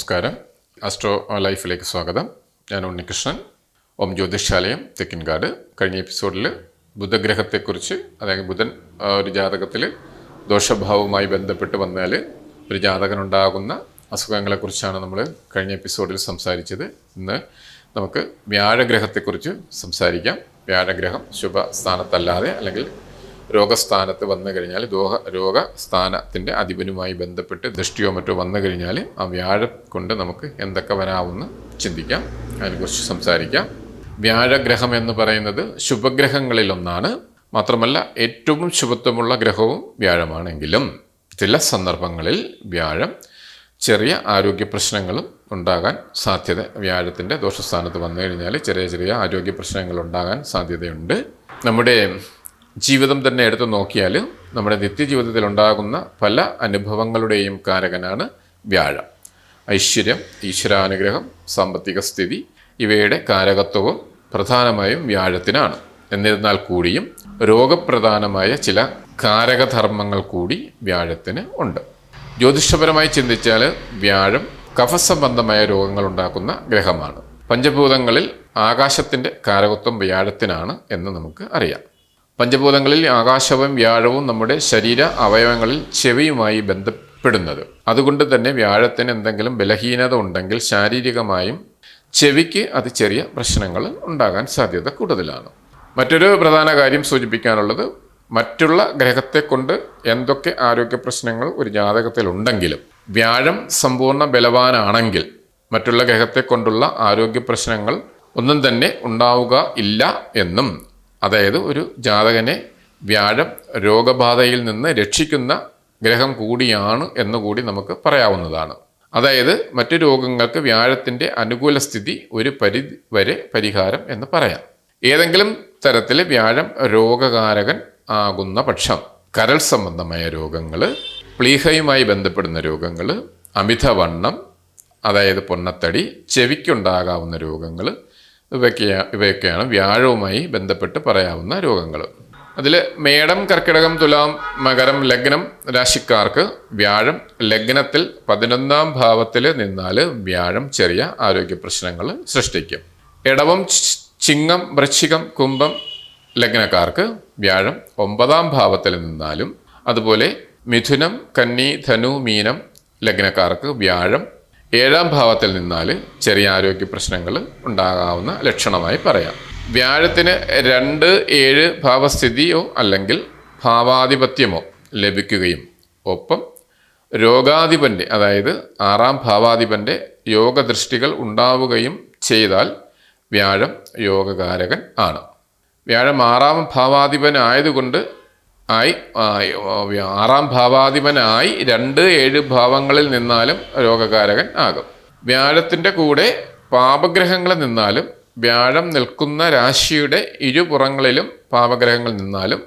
നമസ്കാരം. അസ്ട്രോ ലൈഫിലേക്ക് സ്വാഗതം. ഞാൻ ഉണ്ണികൃഷ്ണൻ. ഓം ജ്യോതിഷാലയം തെക്കിൻകാട്. കഴിഞ്ഞ എപ്പിസോഡിൽ ബുധഗ്രഹത്തെക്കുറിച്ച് അതായത് ബുധൻ ഒരു ജാതകത്തിൽ ദോഷഭാവവുമായി ബന്ധപ്പെട്ട് വന്നാൽ ഒരു ജാതകനുണ്ടാകുന്ന അസുഖങ്ങളെക്കുറിച്ചാണ് നമ്മൾ കഴിഞ്ഞ എപ്പിസോഡിൽ സംസാരിച്ചത്. ഇന്ന് നമുക്ക് വ്യാഴഗ്രഹത്തെക്കുറിച്ച് സംസാരിക്കാം. വ്യാഴഗ്രഹം ശുഭസ്ഥാനത്തല്ലാതെ അല്ലെങ്കിൽ രോഗസ്ഥാനത്ത് വന്നു കഴിഞ്ഞാൽ ദോഹ രോഗസ്ഥാനത്തിന്റെ അധിപനുമായി ബന്ധപ്പെട്ട് ദൃഷ്ടിയോ മറ്റോ വന്നു കഴിഞ്ഞാൽ ആ വ്യാഴ കൊണ്ട് നമുക്ക് എന്തൊക്കെ വരാമെന്ന് ചിന്തിക്കാം. അതിനെക്കുറിച്ച് സംസാരിക്കാം. വ്യാഴഗ്രഹം എന്ന് പറയുന്നത് ശുഭഗ്രഹങ്ങളിലൊന്നാണ്. മാത്രമല്ല ഏറ്റവും ശുഭത്വമുള്ള ഗ്രഹവും വ്യാഴമാണെങ്കിലും ചില സന്ദർഭങ്ങളിൽ വ്യാഴം ചെറിയ ആരോഗ്യ പ്രശ്നങ്ങളും ഉണ്ടാകാൻ സാധ്യത വ്യാഴത്തിന്റെ ദോഷസ്ഥാനത്ത് വന്നു കഴിഞ്ഞാൽ ചെറിയ ചെറിയ ആരോഗ്യ പ്രശ്നങ്ങൾ ഉണ്ടാകാൻ സാധ്യതയുണ്ട്. നമ്മുടെ ജീവിതം തന്നെ എടുത്തു നോക്കിയാൽ നമ്മുടെ നിത്യജീവിതത്തിൽ ഉണ്ടാകുന്ന പല അനുഭവങ്ങളുടെയും കാരകനാണ് വ്യാഴം. ഐശ്വര്യം ഈശ്വരാനുഗ്രഹം സാമ്പത്തിക സ്ഥിതി ഇവയുടെ കാരകത്വവും പ്രധാനമായും വ്യാഴത്തിനാണ്. എന്നിരുന്നാൽ കൂടിയും രോഗപ്രധാനമായ ചില കാരകധർമ്മങ്ങൾ കൂടി വ്യാഴത്തിന് ഉണ്ട്. ജ്യോതിഷപരമായി ചിന്തിച്ചാൽ വ്യാഴം കഫസംബന്ധമായ രോഗങ്ങൾ ഉണ്ടാക്കുന്ന ഗ്രഹമാണ്. പഞ്ചഭൂതങ്ങളിൽ ആകാശത്തിന്റെ കാരകത്വം വ്യാഴത്തിനാണ് എന്ന് നമുക്ക് അറിയാം. പഞ്ചഭൂതങ്ങളിൽ ആകാശവും വ്യാഴവും നമ്മുടെ ശരീര അവയവങ്ങളിൽ ചെവിയുമായി ബന്ധപ്പെടുന്നത്. അതുകൊണ്ട് തന്നെ വ്യാഴത്തിന് എന്തെങ്കിലും ബലഹീനത ഉണ്ടെങ്കിൽ ശാരീരികമായും ചെവിക്ക് അത് ചെറിയ പ്രശ്നങ്ങൾ ഉണ്ടാകാൻ സാധ്യത കൂടുതലാണ്. മറ്റൊരു പ്രധാന കാര്യം സൂചിപ്പിക്കാനുള്ളത് മറ്റുള്ള ഗ്രഹത്തെ കൊണ്ട് എന്തൊക്കെ ആരോഗ്യ പ്രശ്നങ്ങൾ ഒരു ജാതകത്തിൽ ഉണ്ടെങ്കിലും വ്യാഴം സമ്പൂർണ ബലവാനാണെങ്കിൽ മറ്റുള്ള ഗ്രഹത്തെ കൊണ്ടുള്ള ആരോഗ്യ പ്രശ്നങ്ങൾ ഒന്നും തന്നെ ഉണ്ടാവുക ഇല്ല എന്നും അതായത് ഒരു ജാതകനെ വ്യാഴം രോഗബാധയിൽ നിന്ന് രക്ഷിക്കുന്ന ഗ്രഹം കൂടിയാണ് എന്നുകൂടി നമുക്ക് പറയാവുന്നതാണ്. അതായത് മറ്റു രോഗങ്ങൾക്ക് വ്യാഴത്തിന്റെ അനുകൂല സ്ഥിതി ഒരു പരിധി വരെ പരിഹാരം എന്ന് പറയാം. ഏതെങ്കിലും തരത്തിൽ വ്യാഴം രോഗകാരകൻ ആകുന്ന പക്ഷം കരൾ സംബന്ധമായ രോഗങ്ങൾ പ്ലീഹയുമായി ബന്ധപ്പെടുന്ന രോഗങ്ങൾ അമിതവണ്ണം അതായത് പൊണ്ണത്തടി ചെവിക്കുണ്ടാകാവുന്ന രോഗങ്ങൾ ഇവയൊക്കെയാണ് ഇവയൊക്കെയാണ് വ്യാഴവുമായി ബന്ധപ്പെട്ട് പറയാവുന്ന രോഗങ്ങൾ അതിൽ മേടം കർക്കിടകം തുലാം മകരം ലഗ്നം രാശിക്കാർക്ക് വ്യാഴം ലഗ്നത്തിൽ പതിനൊന്നാം ഭാവത്തിൽ നിന്നാൽ വ്യാഴം ചെറിയ ആരോഗ്യ പ്രശ്നങ്ങൾ സൃഷ്ടിക്കും. ഇടവം ചിങ്ങം വൃശ്ചികം കുംഭം ലഗ്നക്കാർക്ക് വ്യാഴം ഒമ്പതാം ഭാവത്തിൽ നിന്നാലും അതുപോലെ മിഥുനം കന്നി ധനു മീനം ലഗ്നക്കാർക്ക് വ്യാഴം ഏഴാം ഭാവത്തിൽ നിന്നാൽ ചെറിയ ആരോഗ്യ പ്രശ്നങ്ങൾ ഉണ്ടാകാവുന്ന ലക്ഷണമായി പറയാം. വ്യാഴത്തിന് രണ്ട് ഏഴ് ഭാവസ്ഥിതിയോ അല്ലെങ്കിൽ ഭാവാധിപത്യമോ ലഭിക്കുകയും ഒപ്പം രോഗാധിപന്റെ അതായത് ആറാം ഭാവാധിപന്റെ യോഗദൃഷ്ടികൾ ഉണ്ടാവുകയും ചെയ്താൽ വ്യാഴം യോഗകാരകൻ ആണ്. വ്യാഴം ആറാം ഭാവാധിപനായതുകൊണ്ട് ആയി ആറാം ഭാവാധിപനായി രണ്ട് ഏഴ് ഭാവങ്ങളിൽ നിന്നാലും രോഗകാരകൻ ആകും. വ്യാഴത്തിന്റെ കൂടെ പാപഗ്രഹങ്ങളിൽ നിന്നാലും വ്യാഴം നിൽക്കുന്ന രാശിയുടെ ഇരുപുറങ്ങളിലും പാപഗ്രഹങ്ങൾ നിന്നാലും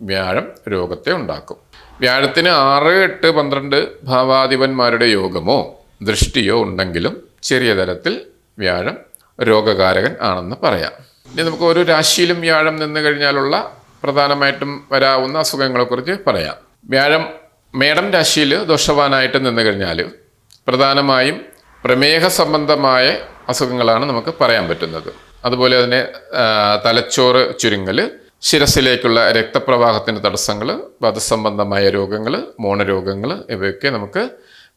വ്യാഴം രോഗത്തെ ഉണ്ടാക്കും. വ്യാഴത്തിന് ആറ് എട്ട് പന്ത്രണ്ട് ഭാവാധിപന്മാരുടെ യോഗമോ ദൃഷ്ടിയോ ഉണ്ടെങ്കിലും ചെറിയ തരത്തിൽ വ്യാഴം രോഗകാരകൻ ആണെന്ന് പറയാം. ഇനി നമുക്ക് ഓരോ രാശിയിലും വ്യാഴം നിന്ന് കഴിഞ്ഞാലുള്ള പ്രധാനമായിട്ടും വരാവുന്ന അസുഖങ്ങളെക്കുറിച്ച് പറയാം. വ്യാഴം മേടം രാശിയിൽ ദോഷവാനായിട്ട് നിന്ന് കഴിഞ്ഞാൽ പ്രധാനമായും പ്രമേഹ സംബന്ധമായ അസുഖങ്ങളാണ് നമുക്ക് പറയാൻ പറ്റുന്നത്. അതുപോലെ തന്നെ തലച്ചോറ് ചുരുങ്ങൽ ശിരസിലേക്കുള്ള രക്തപ്രവാഹത്തിന്റെ തടസ്സങ്ങൾ വധസംബന്ധമായ രോഗങ്ങൾ മോണരോഗങ്ങൾ ഇവയൊക്കെ നമുക്ക്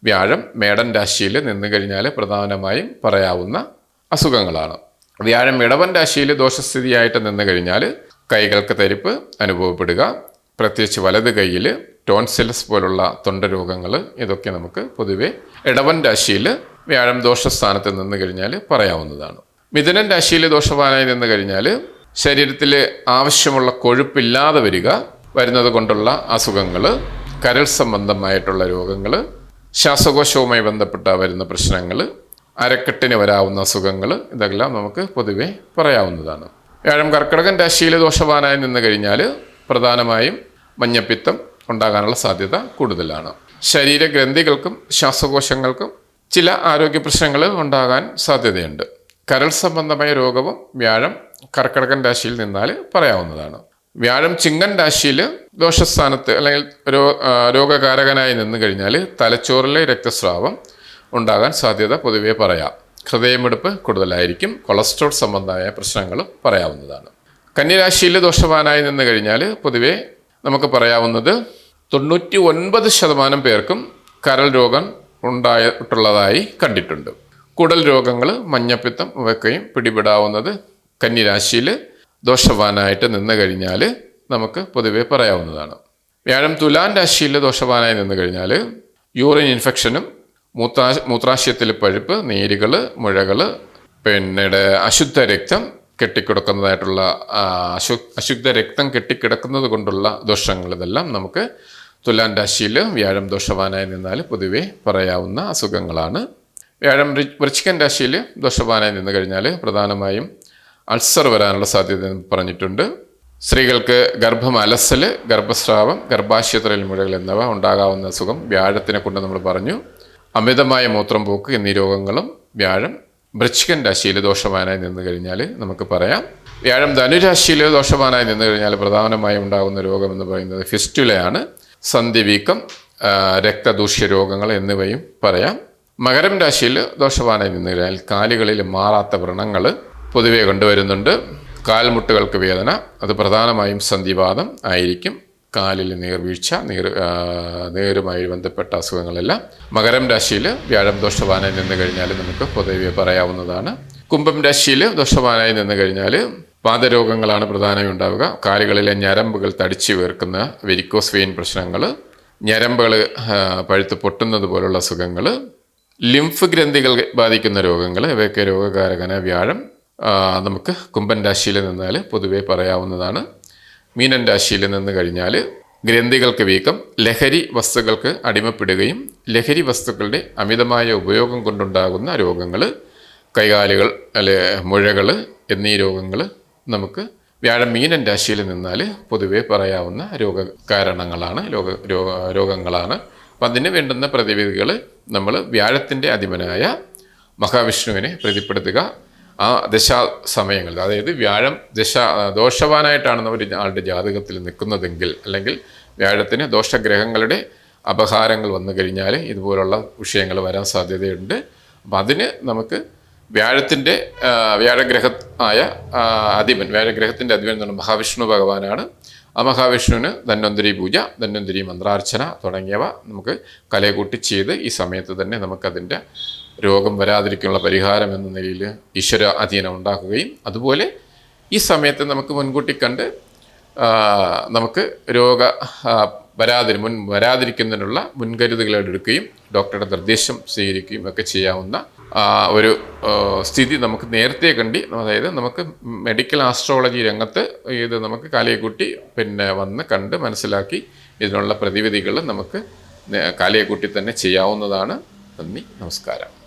വ്യാഴം മേടൻ രാശിയിൽ നിന്ന് കഴിഞ്ഞാൽ പ്രധാനമായും പറയാവുന്ന അസുഖങ്ങളാണ്. വ്യാഴം ഇടവൻ രാശിയിൽ ദോഷസ്ഥിതിയായിട്ട് നിന്ന് കഴിഞ്ഞാൽ കൈകൾക്ക് തരിപ്പ് അനുഭവപ്പെടുക. പ്രത്യേകിച്ച് വലത് കൈയിൽ ടോൺസിലസ് പോലുള്ള തൊണ്ടരോഗങ്ങൾ ഇതൊക്കെ നമുക്ക് പൊതുവെ ഇടവൻ രാശിയിൽ വ്യാഴം ദോഷസ്ഥാനത്ത് നിന്ന് കഴിഞ്ഞാൽ പറയാവുന്നതാണ്. മിഥുനൻ രാശിയിൽ ദോഷവാനായി നിന്ന് കഴിഞ്ഞാൽ ശരീരത്തിൽ ആവശ്യമുള്ള കൊഴുപ്പില്ലാതെ വരിക വരുന്നത് കൊണ്ടുള്ള അസുഖങ്ങൾ കരൾ സംബന്ധമായിട്ടുള്ള രോഗങ്ങൾ ശ്വാസകോശവുമായി ബന്ധപ്പെട്ട വരുന്ന പ്രശ്നങ്ങൾ അരക്കെട്ടിന് വരാവുന്ന അസുഖങ്ങൾ ഇതെല്ലാം നമുക്ക് പൊതുവെ പറയാവുന്നതാണ്. വ്യാഴം കർക്കിടകൻ രാശിയിൽ ദോഷവാനായി നിന്ന് കഴിഞ്ഞാൽ പ്രധാനമായും മഞ്ഞപ്പിത്തം ഉണ്ടാകാനുള്ള സാധ്യത കൂടുതലാണ്. ശരീരഗ്രന്ഥികൾക്കും ശ്വാസകോശങ്ങൾക്കും ചില ആരോഗ്യ പ്രശ്നങ്ങൾ ഉണ്ടാകാൻ സാധ്യതയുണ്ട്. കരൾ സംബന്ധമായ രോഗവും വ്യാഴം കർക്കിടകൻ രാശിയിൽ നിന്നാൽ പറയാവുന്നതാണ്. വ്യാഴം ചിങ്ങൻ രാശിയിൽ ദോഷസ്ഥാനത്ത് അല്ലെങ്കിൽ രോ രോഗകാരകനായി നിന്ന് കഴിഞ്ഞാൽ തലച്ചോറിലെ രക്തസ്രാവം ഉണ്ടാകാൻ സാധ്യത പൊതുവേ പറയാം. ഹൃദയമിടിപ്പ് കൂടുതലായിരിക്കും. കൊളസ്ട്രോൾ സംബന്ധമായ പ്രശ്നങ്ങളും പറയാവുന്നതാണ്. കന്യരാശിയിൽ ദോഷവാനായി നിന്ന് കഴിഞ്ഞാൽ പൊതുവെ നമുക്ക് പറയാവുന്നത് തൊണ്ണൂറ്റി ഒൻപത് ശതമാനം പേർക്കും കരൾ രോഗം ഉണ്ടായിട്ടുള്ളതായി കണ്ടിട്ടുണ്ട്. കുടൽ രോഗങ്ങൾ മഞ്ഞപ്പിത്തം ഇവയൊക്കെയും പിടിപെടാവുന്നത് കന്യരാശിയിൽ ദോഷവാനായിട്ട് നിന്ന് കഴിഞ്ഞാൽ നമുക്ക് പൊതുവെ പറയാവുന്നതാണ്. വ്യാഴം തുലാൻ രാശിയിൽ ദോഷവാനായി നിന്ന് കഴിഞ്ഞാൽ യൂറിൻ ഇൻഫെക്ഷനും മൂത്രാ മൂത്രാശയത്തിൽ പഴുപ്പ് നീരുകൾ മുഴകൾ പിന്നീട് അശുദ്ധ രക്തം കെട്ടിക്കിടക്കുന്നതായിട്ടുള്ള അശു അശുദ്ധ രക്തം കെട്ടിക്കിടക്കുന്നത് കൊണ്ടുള്ള ദോഷങ്ങൾ ഇതെല്ലാം നമുക്ക് തുലാൻ രാശിയിൽ വ്യാഴം ദോഷവാനായി നിന്നാൽ പൊതുവെ പറയാവുന്ന അസുഖങ്ങളാണ്. വ്യാഴം വൃശ്ചികൻ രാശിയിൽ ദോഷവാനായി നിന്ന് കഴിഞ്ഞാൽ പ്രധാനമായും അൾസർ വരാനുള്ള സാധ്യത പറഞ്ഞിട്ടുണ്ട്. സ്ത്രീകൾക്ക് ഗർഭം അലസൽ ഗർഭസ്രാവം ഗർഭാശയത്തിലെ മുഴകൾ എന്നിവ ഉണ്ടാകാവുന്ന അസുഖം വ്യാഴത്തിനെ കൊണ്ട് നമ്മൾ പറഞ്ഞു. അമിതമായ മൂത്രം പോക്ക് എന്നീ രോഗങ്ങളും വ്യാഴം വൃശ്ചികൻ രാശിയിൽ ദോഷമാനായി നിന്ന് കഴിഞ്ഞാൽ നമുക്ക് പറയാം. വ്യാഴം ധനുരാശിയിൽ ദോഷവാനായി നിന്ന് കഴിഞ്ഞാൽ പ്രധാനമായും ഉണ്ടാകുന്ന രോഗം എന്ന് പറയുന്നത് ഫിസ്റ്റുലയാണ്. സന്ധിവീക്കം രക്തദൂഷ്യ രോഗങ്ങൾ എന്നിവയും പറയാം. മകരം രാശിയിൽ ദോഷവാനായി നിന്ന് കഴിഞ്ഞാൽ കാലുകളിൽ മാറാത്ത വ്രണങ്ങൾ പൊതുവെ കണ്ടുവരുന്നുണ്ട്. കാൽമുട്ടുകൾക്ക് വേദന അത് പ്രധാനമായും സന്ധിവാദം ആയിരിക്കും. കാലിൽ നീർവീഴ്ച നീർ നീരുമായി ബന്ധപ്പെട്ട അസുഖങ്ങളെല്ലാം മകരം രാശിയിൽ വ്യാഴം ദോഷവാനായി നിന്ന് കഴിഞ്ഞാൽ നമുക്ക് പൊതുവെ പറയാവുന്നതാണ്. കുംഭം രാശിയിൽ ദോഷവാനായി നിന്ന് കഴിഞ്ഞാൽ വാതരോഗങ്ങളാണ് പ്രധാനമായി ഉണ്ടാവുക. കാലുകളിലെ ഞരമ്പുകൾ തടിച്ച് വീർക്കുന്ന വെരിക്കോസ് വെയിൻ പ്രശ്നങ്ങൾ ഞരമ്പുകൾ പഴുത്ത് പൊട്ടുന്നത് പോലുള്ള അസുഖങ്ങൾ ലിംഫ് ഗ്രന്ഥികൾ ബാധിക്കുന്ന രോഗങ്ങൾ ഇവയൊക്കെ രോഗകാരകന വ്യാഴം നമുക്ക് കുംഭൻ രാശിയിൽ നിന്നാൽ പൊതുവെ പറയാവുന്നതാണ്. മീനൻ രാശിയിൽ നിന്ന് കഴിഞ്ഞാൽ ഗ്രന്ഥികൾക്ക് വീക്കം ലഹരി വസ്തുക്കൾക്ക് അടിമപ്പെടുകയും ലഹരി വസ്തുക്കളുടെ അമിതമായ ഉപയോഗം കൊണ്ടുണ്ടാകുന്ന രോഗങ്ങൾ കൈകാലുകൾ അല്ലെ മുഴകൾ എന്നീ രോഗങ്ങൾ നമുക്ക് വ്യാഴം മീനൻ രാശിയിൽ നിന്നാൽ പൊതുവെ പറയാവുന്ന രോഗ കാരണങ്ങളാണ് രോഗ രോഗ രോഗങ്ങളാണ്. അപ്പം അതിന് വേണ്ടുന്ന പ്രതിവിധികൾ നമ്മൾ വ്യാഴത്തിന്റെ അധിപനായ മഹാവിഷ്ണുവിനെ പ്രതിപ്പെടുത്തുക. ആ ദശാ സമയങ്ങളിൽ അതായത് വ്യാഴം ദശ ദോഷവാനായിട്ടാണ് ഒരു ആളുടെ ജാതകത്തിൽ നിൽക്കുന്നതെങ്കിൽ അല്ലെങ്കിൽ വ്യാഴത്തിന് ദോഷഗ്രഹങ്ങളുടെ അപഹാരങ്ങൾ വന്നു കഴിഞ്ഞാൽ ഇതുപോലുള്ള വിഷയങ്ങൾ വരാൻ സാധ്യതയുണ്ട്. അപ്പം അതിന് നമുക്ക് വ്യാഴത്തിന്റെ വ്യാഴഗ്രഹ ആയ അധിപൻ വ്യാഴഗ്രഹത്തിന്റെ അധിപൻ എന്ന് മഹാവിഷ്ണു ഭഗവാനാണ്. ആ മഹാവിഷ്ണുവിന് ധന്വന്തരി പൂജ ധന്വന്തരി മന്ത്രാർച്ചന തുടങ്ങിയവ നമുക്ക് കലയെ കൂട്ടി ചെയ്ത് ഈ സമയത്ത് തന്നെ നമുക്കതിന്റെ രോഗം വരാതിരിക്കാനുള്ള പരിഹാരം എന്ന നിലയിൽ ഈശ്വര അധീനം ഉണ്ടാക്കുകയും അതുപോലെ ഈ സമയത്ത് നമുക്ക് മുൻകൂട്ടി കണ്ട് നമുക്ക് രോഗ വരാതി മുൻ വരാതിരിക്കുന്നതിനുള്ള മുൻകരുതലുകൾ എടുക്കുകയും ഡോക്ടറുടെ നിർദ്ദേശം സ്വീകരിക്കുകയും ഒക്കെ ചെയ്യാവുന്ന ഒരു സ്ഥിതി നമുക്ക് നേരത്തെ കണ്ടി അതായത് നമുക്ക് മെഡിക്കൽ ആസ്ട്രോളജി രംഗത്ത് ഇത് നമുക്ക് കാലയെക്കുട്ടി പിന്നെ വന്ന് കണ്ട് മനസ്സിലാക്കി ഇതിനുള്ള പ്രതിവിധികൾ നമുക്ക് കാലയെക്കുട്ടി തന്നെ ചെയ്യാവുന്നതാണ്. നന്ദി നമസ്കാരം.